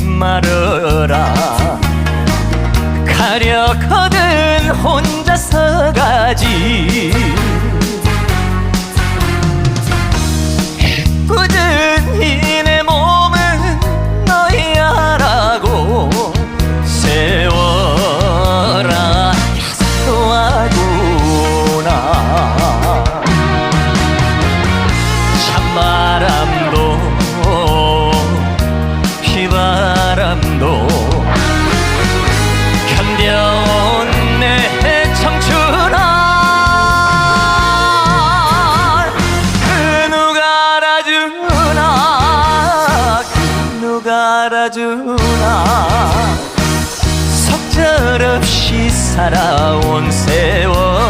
말어라 가려거든 혼자서 바람도 견뎌온 내 청춘아 그 누가 아주 나, 그 누가 아주 나. 속절없이 살아온 세월